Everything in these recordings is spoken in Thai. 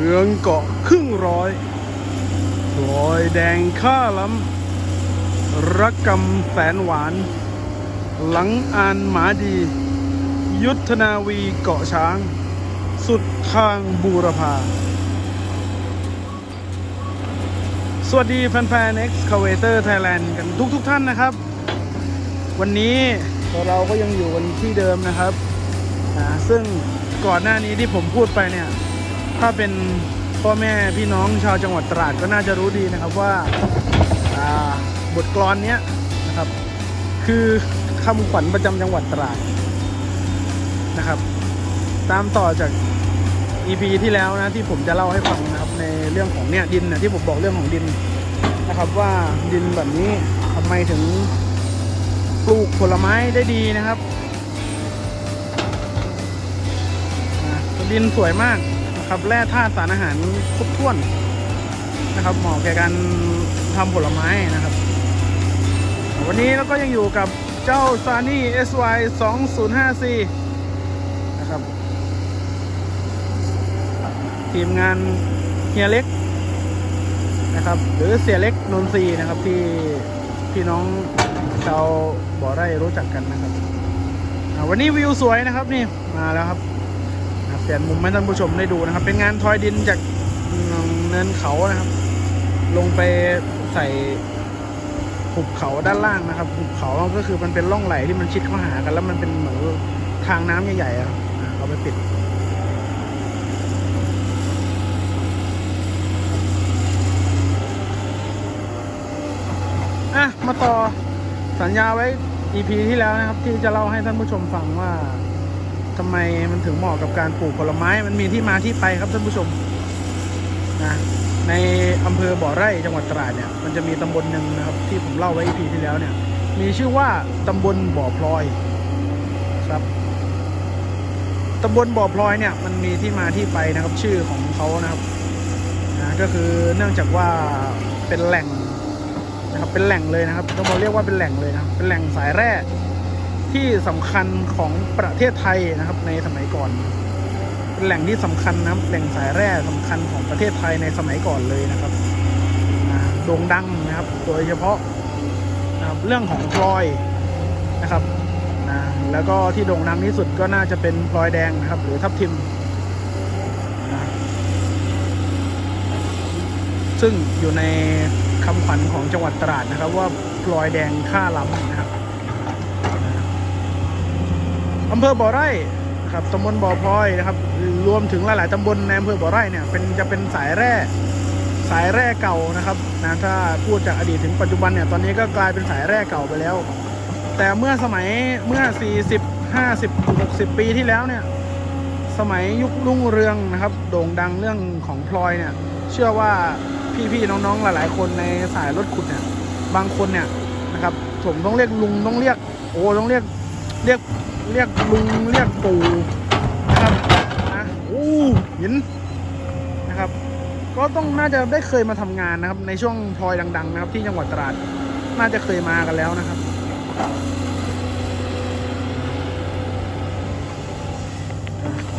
มืองเกาะครึ่งร้อยรอยแดงข้าล้ำรักกำแสนหวาน หลังอานหมาดี ยุทธนาวีเกาะช้าง สุดทางบูรพา สวัสดีแฟนๆ Excavator Thailand กันทุกทุกๆท่านนะครับ วันนี้เราก็ยังอยู่กันที่เดิมนะครับ ซึ่งก่อนหน้านี้ที่ผมพูดไปเนี่ย ถ้าเป็นพ่อแม่พี่น้องชาวจังหวัดตราดก็น่าจะรู้ดีนะครับว่าบทกลอนเนี้ยนะครับ คือคำขวัญประจำจังหวัดตราดนะครับ ตามต่อจาก EP ที่แล้วนะที่ผมจะเล่าให้ฟังนะครับในเรื่องของเนี่ยดินนะที่ผมบอกเรื่องของดินนะครับว่าดินแบบนี้ทำไมถึงปลูกผลไม้ได้ดีนะครับดินสวยมาก ครับแร่ธาตุสารอาหารครบถ้วนนะครับเหมาะแก่การทำผลไม้นะครับ วันนี้เราก็ยังอยู่กับเจ้า Sunny SY 2054นะครับ ทีมงานเฮียเล็กนะครับ หรือเสียเล็กนนทรีนะครับที่พี่น้องชาวบ่อไร่รู้จักกันนะครับวันนี้วิวสวยนะครับนี่มาแล้วครับ ลี่ยนมุมให้ท่านผู้ชมได้ดูนะครับ เป็นงานทอยดินจากเนินเขานะครับ ลงไปใส่หุบเขาด้านล่างนะครับหุบเขาก็คือมันเป็นร่องไหลที่มันชิดเข้าหากันแล้วมันเป็นเหมือนทางน้ำใหญ่ๆครับเอาไปปิดอะมาต่อสัญญาไว้ EP ที่แล้วนะครับ ที่จะเล่าให้ท่านผู้ชมฟังว่า ทำไมมันถึงเหมาะกับการปลูกผลไม้ มันมีที่มาที่ไปครับท่านผู้ชมนะในอำเภอบ่อไร่จังหวัดตราดเนี่ยมันจะมีตำบลหนึ่งนะครับ ที่ผมเล่าไว้ EP ที่แล้วเนี่ย มีชื่อว่าตำบลบ่อพลอยครับตำบลบ่อพลอยเนี่ยมันมีที่มาที่ไปนะครับชื่อของเขานะครับนะก็คือเนื่องจากว่าเป็นแหล่งนะครับเป็นแหล่งเลยนะครับต้องบอกเรียกว่าเป็นแหล่งเลยนะเป็นแหล่งสายแร่ ที่สำคัญของประเทศไทยนะครับ ในสมัยก่อน เป็นแหล่งที่สำคัญนะครับแหล่งสายแร่สำคัญของประเทศไทยในสมัยก่อนเลยนะครับโด่งดังนะครับ โดยเฉพาะนะครับเรื่องของพลอยนะครับนะแล้วก็ที่โด่งดังที่สุดก็น่าจะเป็นพลอยแดงนะครับ หรือทับทิมนะซึ่งอยู่ในคำขวัญของจังหวัดตราดนะครับ ว่าพลอยแดงค่าล้ำนะครับ อำเภอบ่อไร่ครับตำบลบ่อพลอยนะครับ รวมถึงหลาย ๆตำบลในอำเภอบ่อไร่เนี่ยเป็นจะเป็นสายแร่สายแร่เก่านะครับนะถ้าพูดจากอดีตถึงปัจจุบันเนี่ยตอนนี้ก็กลายเป็นสายแร่เก่าไปแล้ว แต่เมื่อสมัยเมื่อ 40 50 60 ปีที่แล้วเนี่ยสมัยยุครุ่งเรืองนะครับ โด่งดังเรื่องของพลอยเนี่ย เชื่อว่าพี่ๆน้องๆหลาย ๆ คนในสายรถขุดเนี่ยบางคนเนี่ยนะครับผมต้องเรียกลุงต้องเรียกโอ้ต้องเรียกเรียก เรียกลุงเรียกปู่นะครับนะโอ้หินนะครับ ก็ต้องน่าจะได้เคยมาทำงานนะครับ ในช่วงพลอยดัง ๆ นะครับ ที่จังหวัดตราดน่าจะเคยมากันแล้วนะครับ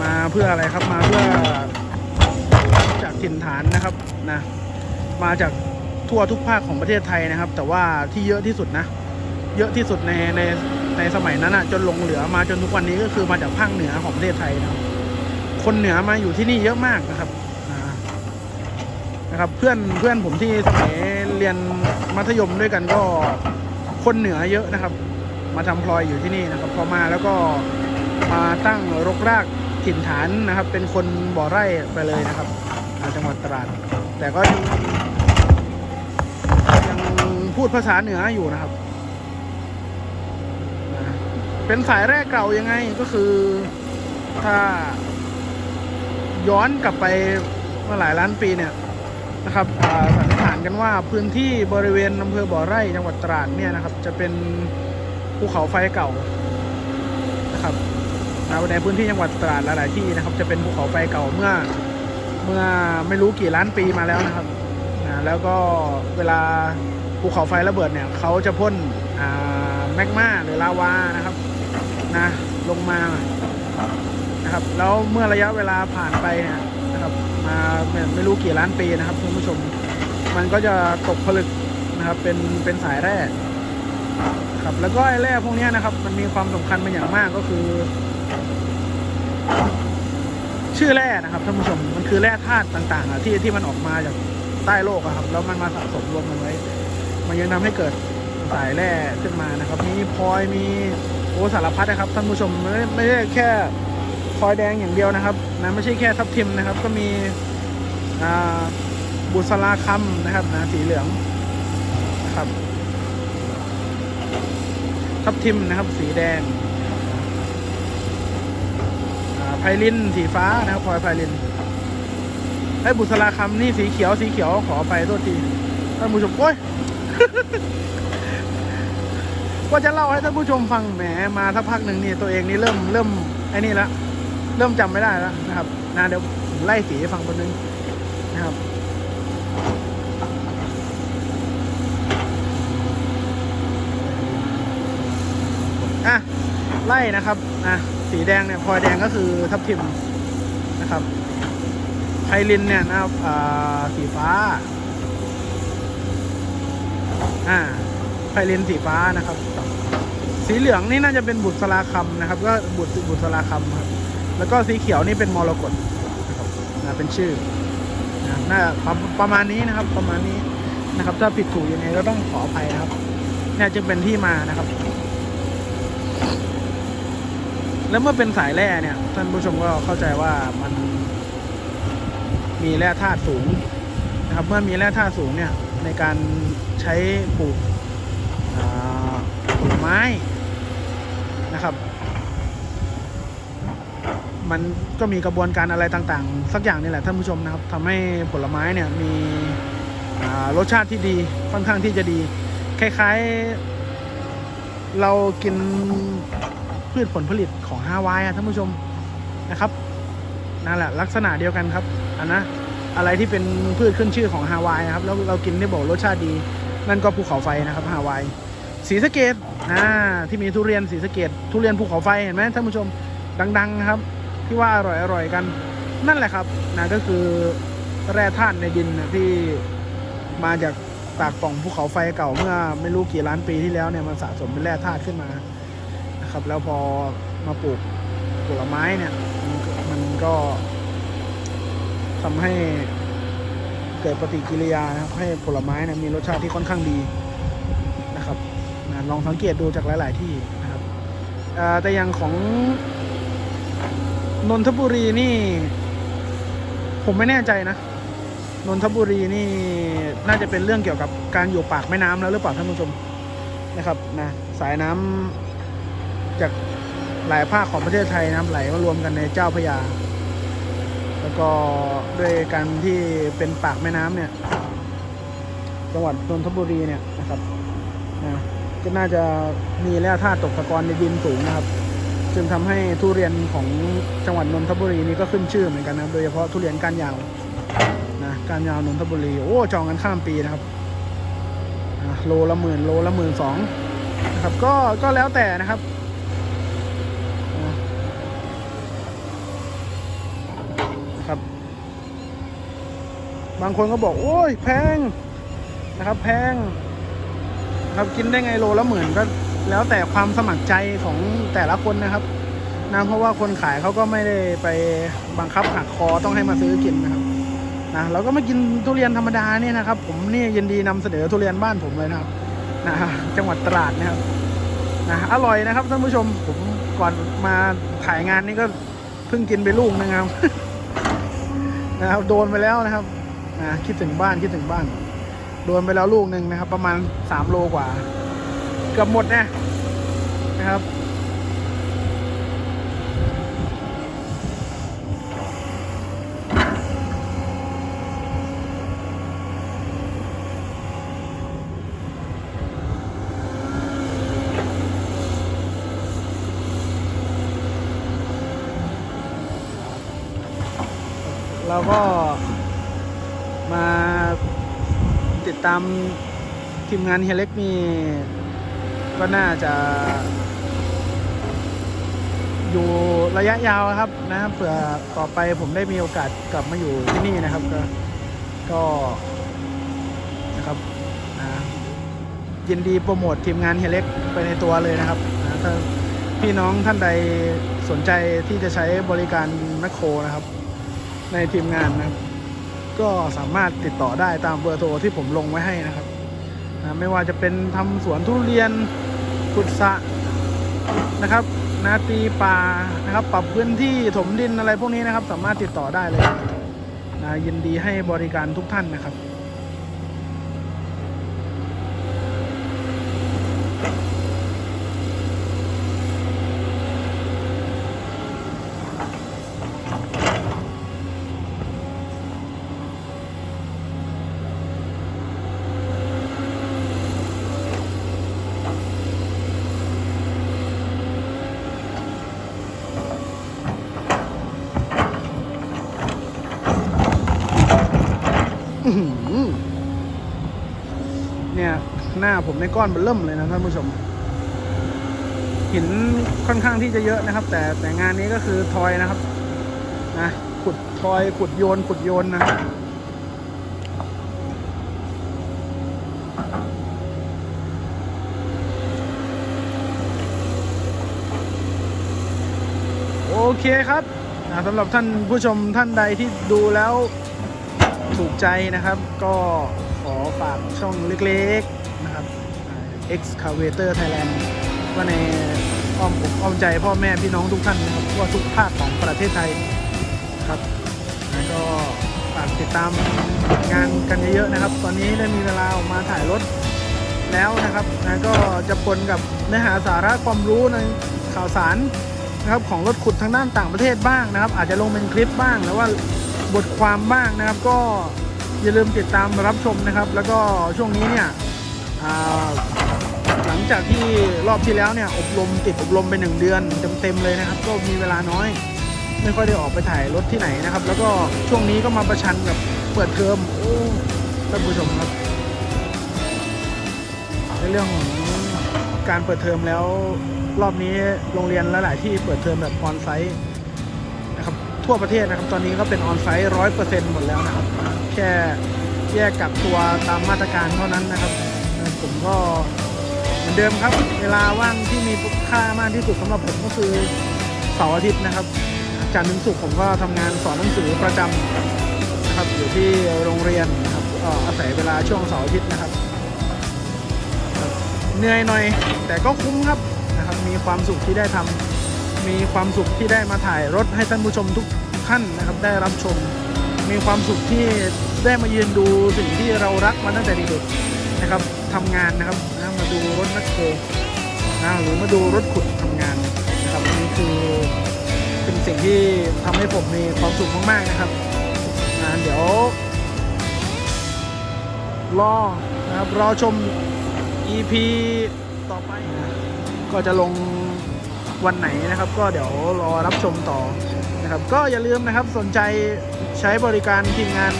มาเพื่ออะไรครับมาเพื่อจากถิ่นฐานนะครับนะมาจากทั่วทุกภาคของประเทศไทยนะครับ แต่ว่าที่เยอะที่สุดนะ เยอะที่สุดในใน ในสมัยนั้นอะจนหลงเหลือมาจนทุกวันนี้ก็คือมาจากภาคเหนือของประเทศไทยนะครับคนเหนือมาอยู่ที่นี่เยอะมากนะครับนะครับ เพื่อนเพื่อนผมที่สมัยเรียนมัธยมด้วยกันก็คนเหนือเยอะนะครับ มาทำพลอยอยู่ที่นี่นะครับพอมาแล้วก็มาตั้งรกรากถิ่นฐานนะครับ เป็นคนบ่อไร่ไปเลยนะครับจังหวัดตราดแต่ก็ยังพูดภาษาเหนืออยู่นะครับ เป็นสายแรกเก่ายังไงก็คือถ้าย้อนกลับไปเมื่อหลายล้านปีเนี่ยนะครับอ่าสันนิษฐานกันว่าพื้นที่บริเวณอำเภอบ่อไร่จังหวัดตราดเนี่ยนะครับ จะเป็นภูเขาไฟเก่านะครับในพื้นที่จังหวัดตราดหลาย ๆ ที่นะครับ จะเป็นภูเขาไฟเก่าเมื่อเมื่อไม่รู้กี่ล้านปีมาแล้วนะครับนะแล้วก็เวลาภูเขาไฟระเบิดเนี่ยเขาจะพ่นอ่าแมกมาหรือลาวานะครับ นะลงมานะครับ แล้วเมื่อระยะเวลาผ่านไปเนี่ยนะครับ มาไม่ไม่รู้กี่ล้านปีนะครับท่านผู้ชม มันก็จะตกผลึกนะครับ เป็นเป็นสายแร่ครับ แล้วก็ไอ้แร่พวกนี้นะครับ มันมีความสำคัญเป็นอย่างมากก็คือ ชื่อแร่นะครับท่านผู้ชมมันคือแร่ธาตุต่างๆที่ที่มันออกมาจากใต้โลกครับ แล้วมันมาสะสมรวมกันไว้ มันยังทำให้เกิดสายแร่ขึ้นมานะครับ มีพลอยมี อ้สารพัดนะครับท่านผู้ชมไม่ไม่ได้แค่พลอยแดงอย่างเดียวนะครับนะไม่ใช่แค่ทับทิมนะครับ ก็มีอ่าบุษราคำนะครับนะสีเหลืองนะครับ ทับทิมนะครับ สีแดงไพลินสีฟ้านะครับพลอยไพลินไอ้บุษราคำนี่สีเขียวสีเขียวขอไปโทษทีท่านผู้ชมโอ้ย ก็จะเล่าให้ท่านผู้ชมฟังแหมมาสักพักหนึ่งนี่ตัวเองนี่เริ่มเริ่มไอ้นี่ละเริ่มจำไม่ได้แล้วนะครับนะเดี๋ยวผมไล่สีให้ฟังคนนึงนะครับอะไล่นะครับอะสีแดงเนี่ยพลอยแดงก็คือทับทิมนะครับไพลินเนี่ยนะครับอ่าสีฟ้า อ่า ไพลินสีฟ้านะครับ สีเหลืองนี่น่าจะเป็นบุตรสลาคำนะครับ ก็บุตรบุตรสลาคำครับ แล้วก็สีเขียวนี่เป็นมรกตนะครับนะเป็นชื่อนะน่าประประมาณนี้นะครับ ประมาณนี้นะครับ ถ้าผิดถูกยังไงก็ต้องขออภัยนะครับเนี่ยจึงเป็นที่มานะครับ แล้วเมื่อเป็นสายแร่เนี่ย ท่านผู้ชมก็เข้าใจว่ามันมีแร่ธาตุสูงนะครับ เมื่อมีแร่ธาตุสูงเนี่ยในการใช้ปลูก ผลไม้นะครับ มันก็มีกระบวนการอะไรต่างๆ สักอย่างนี่แหละท่านผู้ชมนะครับทำให้ผลไม้เนี่ยมีรสชาติที่ดีค่อนข้างที่จะดี คล้าย ๆ เรากินพืชผลผลิตของฮาวายอะท่านผู้ชมนะครับนั่นแหละลักษณะเดียวกันครับอันนะอะไรที่เป็นพืชขึ้นชื่อของฮาวายนะครับแล้วเรากินได้บอกรสชาติดี นั่นก็ภูเขาไฟนะครับฮาวาย สีสะเกตอ่าที่มีทุเรียนสีสะเกตทุเรียนภูเขาไฟเห็นไหมท่านผู้ชมดัง ๆครับ ที่ว่าอร่อยอร่อยกัน นั่นแหละครับนะก็คือแร่ธาตุในดินนะที่มาจากปากป่องภูเขาไฟเก่าเมื่อไม่รู้กี่ล้านปีที่แล้วเนี่ยมันสะสมเป็นแร่ธาตุขึ้นมานะครับ แล้วพอมาปลูกผลไม้เนี่ยมันก็มันก็ทำให้เกิดปฏิกิริยานะครับให้ผลไม้นะมีรสชาติที่ค่อนข้างดี ลองสังเกตดูจากหลาย ๆ ที่นะครับแต่อย่างของนนทบุรีนี่ ผมไม่แน่ใจนะนนทบุรีนี่น่าจะเป็นเรื่องเกี่ยวกับการอยู่ปากแม่น้ำแล้วหรือเปล่าท่านผู้ชมนะครับนะสายน้ำจากหลายภาคของประเทศไทยน้ำไหลมารวมกันในเจ้าพระยา แล้วก็ด้วยการที่เป็นปากแม่น้ำเนี่ย จังหวัดนนทบุรีเนี่ยนะครับนะ ก็น่าจะมีแร่ธาตุตกตะกอนในดินสูงนะครับ จึงทำให้ทุเรียนของจังหวัดนนทบุรีนี่ก็ขึ้นชื่อเหมือนกันนะครับ โดยเฉพาะทุเรียนก้านยาวนะก้านยาวนนทบุรีโอ้จองกันข้ามปีนะครับโลละหมื่นโลละหมื่นสองนะครับ ก็ก็แล้วแต่นะครับนะครับ บางคนก็บอกโอ้ยแพงนะครับ แพง ครับกินได้ไงโลละหมื่นก็แล้วแต่ความสมัครใจของแต่ละคนนะครับนะเพราะว่าคนขายเขาก็ไม่ได้ไปบังคับหักคอต้องให้มาซื้อกินนะครับนะเราก็มากินทุเรียนธรรมดาเนี่ยนะครับ ผมนี่ยินดีนำเสนอทุเรียนบ้านผมเลยนะครับนะจังหวัดตราดนะครับนะอร่อยนะครับท่านผู้ชมผมก่อนมาถ่ายงานนี้ก็เพิ่งกินไปลูกนึงครับนะครับ โดนไปแล้วนะครับนะคิดถึงบ้านคิดถึงบ้าน โดนไปแล้วลูกหนึ่งนะครับ ประมาณสามโลกว่า เกือบหมดนะนะครับเราก็มา ตามทีมงานเฮเล็กนี่ก็น่าจะอยู่ระยะยาวครับนะครับเผื่อต่อไปผมได้มีโอกาสกลับมาอยู่ที่นี่นะครับ ก็ก็นะครับยินดีโปรโมททีมงานเฮเล็กไปในตัวเลยนะครับอ่าถ้าพี่น้องท่านใดสนใจที่จะใช้บริการแมคโครนะครับ ในทีมงานนะครับ ก็สามารถติดต่อได้ตามเบอร์โทรที่ผมลงไว้ให้นะครับนะไม่ว่าจะเป็นทำสวนทุเรียนขุดสะนะครับ นาตีป่านะครับ ปรับพื้นที่ถมดินอะไรพวกนี้นะครับ สามารถติดต่อได้เลยนะยินดีให้บริการทุกท่านนะครับ หน้าผมในก้อนมันเริ่มเลยนะท่านผู้ชม หินค่อนข้างที่จะเยอะนะครับ แต่แต่งานนี้ก็คือทอยนะครับนะขุดทอยขุดโยนขุดโยนนะโอเคครับนะสำหรับท่านผู้ชมท่านใดที่ดูแล้วถูกใจนะครับ ก็ขอฝากช่องเล็กๆ Excavator Thailand ว่าในอ้อมอกอ้อมใจพ่อแม่พี่น้องทุกท่านนะครับทั่วทุกภาคของประเทศไทยครับแล้วก็ฝากติดตามงานกันเยอะๆนะครับ ตอนนี้ได้มีเวลาออกมาถ่ายรถแล้วนะครับนะก็จะปนกับเนื้อหาสาระความรู้ในข่าวสารนะครับของรถขุดทางด้านต่างประเทศบ้างนะครับ อาจจะลงเป็นคลิปบ้างหรือว่าบทความบ้างนะครับ ก็อย่าลืมติดตามรับชมนะครับ แล้วก็ช่วงนี้เนี่ยอ่า หลังจากที่รอบที่แล้วเนี่ยอบรมติดอบรมไปหนึ่งเดือนเต็มๆเลยนะครับ ก็มีเวลาน้อย ไม่ค่อยได้ออกไปถ่ายรถที่ไหนนะครับ แล้วก็ช่วงนี้ก็มาประชันกับเปิดเทอมโอ้ท่านผู้ชมครับในเรื่องของการเปิดเทอมแล้วรอบนี้โรงเรียนหลายๆที่เปิดเทอมแบบออนไซต์นะครับทั่วประเทศนะครับ ตอนนี้ก็เป็นออนไซต์ร้อยเปอร์เซ็นต์หมดแล้วนะครับ แค่แยกกักตัวตามมาตรการเท่านั้นนะครับ ผมก็ อนเดิมครับ เวลาว่างที่มีค่ามากที่สุดสำหรับผมก็คือเสาร์อาทิตย์นะครับจันทร์ถึงศุกร์ผมก็ทำงานสอนหนังสือประจำนะครับอยู่ที่โรงเรียนนะครับอาศัยเวลาช่วงเสาร์อาทิตย์นะครับ เหนื่อยหน่อยแต่ก็คุ้มครับนะครับ มีความสุขที่ได้ทำมีความสุขที่ได้มาถ่ายรถให้ท่านผู้ชมทุกท่านนะครับ ได้รับชม มีความสุขที่ได้มายืนดูสิ่งที่เรารักมาตั้งแต่เด็ก นะครับทำงานนะครับนะมาดูรถแมคโคนะหรือมาดูรถขุดทำงานนะครับนี่คือเป็นสิ่งที่ทำให้ผมมีความสุขมากๆนะครับนะเดี๋ยว รอนะครับรอชม EP ต่อไปนะก็จะลงวันไหนนะครับ ก็เดี๋ยวรอรับชมต่อนะครับ ก็อย่าลืมนะครับสนใจใช้บริการทีมงาน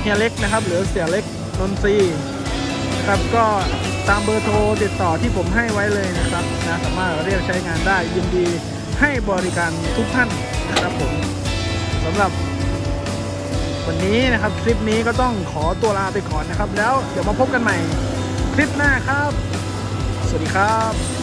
เฮียเล็กนะครับ หรือเสียเล็กนนทรี นะครับ ก็ตามเบอร์โทรติดต่อที่ผมให้ไว้เลยนะครับนะสามารถเรียกใช้งานได้ยินดีให้บริการทุกท่านนะครับผมสำหรับวันนี้นะครับคลิปนี้ก็ต้องขอตัวลาไปก่อนนะครับ แล้วเดี๋ยวมาพบกันใหม่คลิปหน้าครับ สวัสดีครับ